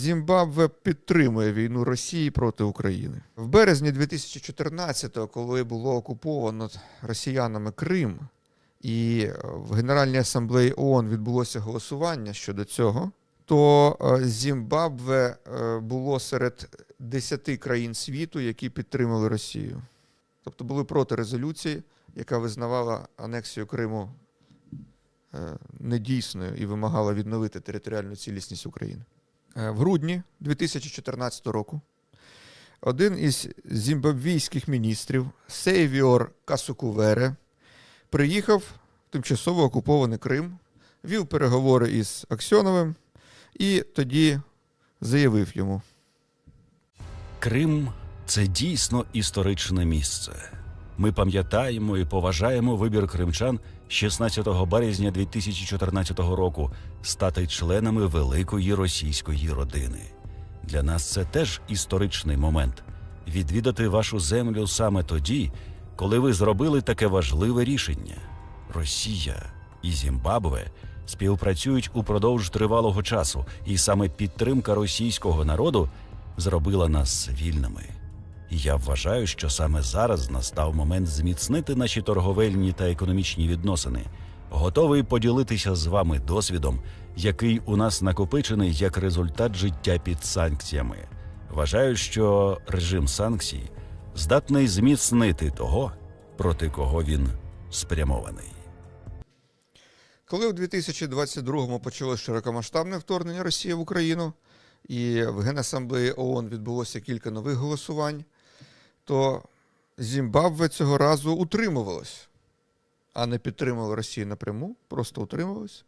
Зімбабве підтримує війну Росії проти України. В березні 2014-го, коли було окуповано росіянами Крим, і е, в Генеральній асамблеї ООН відбулося голосування щодо цього, то е, Зімбабве е, було серед 10 країн світу, які підтримали Росію. Тобто були проти резолюції, яка визнавала анексію Криму недійсною і вимагала відновити територіальну цілісність України. Е, В грудні 2014 року один із зімбабвійських міністрів Сейвіор Касукувере приїхав в тимчасово окупований Крим, вів переговори із Аксьоновим і тоді заявив йому: Крим це дійсно історичне місце. Ми пам'ятаємо і поважаємо вибір кримчан 16 березня 2014 року стати членами великої російської родини. Для нас це теж історичний момент відвідати вашу землю саме тоді, коли ви зробили таке важливе рішення. Росія і Зімбабве співпрацюють упродовж тривалого часу, і саме підтримка російського народу зробила нас вільними. Я вважаю, що саме зараз настав момент зміцнити наші торговельні та економічні відносини. Готовий поділитися з вами досвідом, який у нас накопичений як результат життя під санкціями. Вважаю, що режим санкцій здатний зміцнити того, проти кого він спрямований. Коли у 2022-му почалось широкомасштабне вторгнення Росії в Україну, і в Генасамблеї ООН відбулося кілька нових голосувань, то Зімбабве цього разу утримувалось, а не підтримувало Росію напряму, просто утримувалось.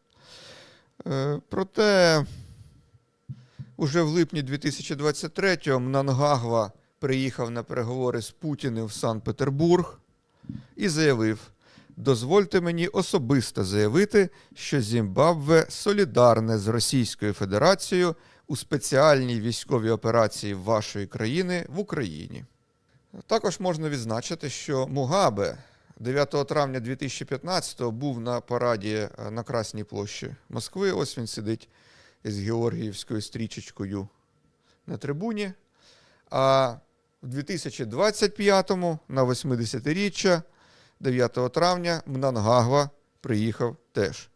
Е, Проте уже в липні 2023-го Мнангагва приїхав на переговори з Путіним в Санкт-Петербург і заявив: дозвольте мені особисто заявити, що Зімбабве солідарне з Російською Федерацією у спеціальній військовій операції вашої країни в Україні. Також можна відзначити, що Мугабе 9 травня 2015-го був на параді е, на Красній площі Москви. Ось він сидить із Георгіївською стрічечкою на трибуні. А в 2025-му на 80-річчя 9 травня Мнангагва приїхав теж.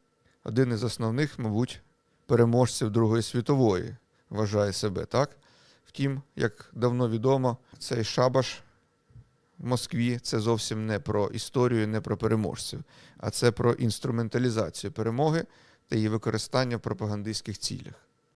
Один із основних, мабуть, переможців Другої світової вважає себе, так? Втім, як давно відомо, цей шабаш в Москві це зовсім не про історію, не про переможців, а це про інструменталізацію перемоги та її використання в пропагандистських цілях.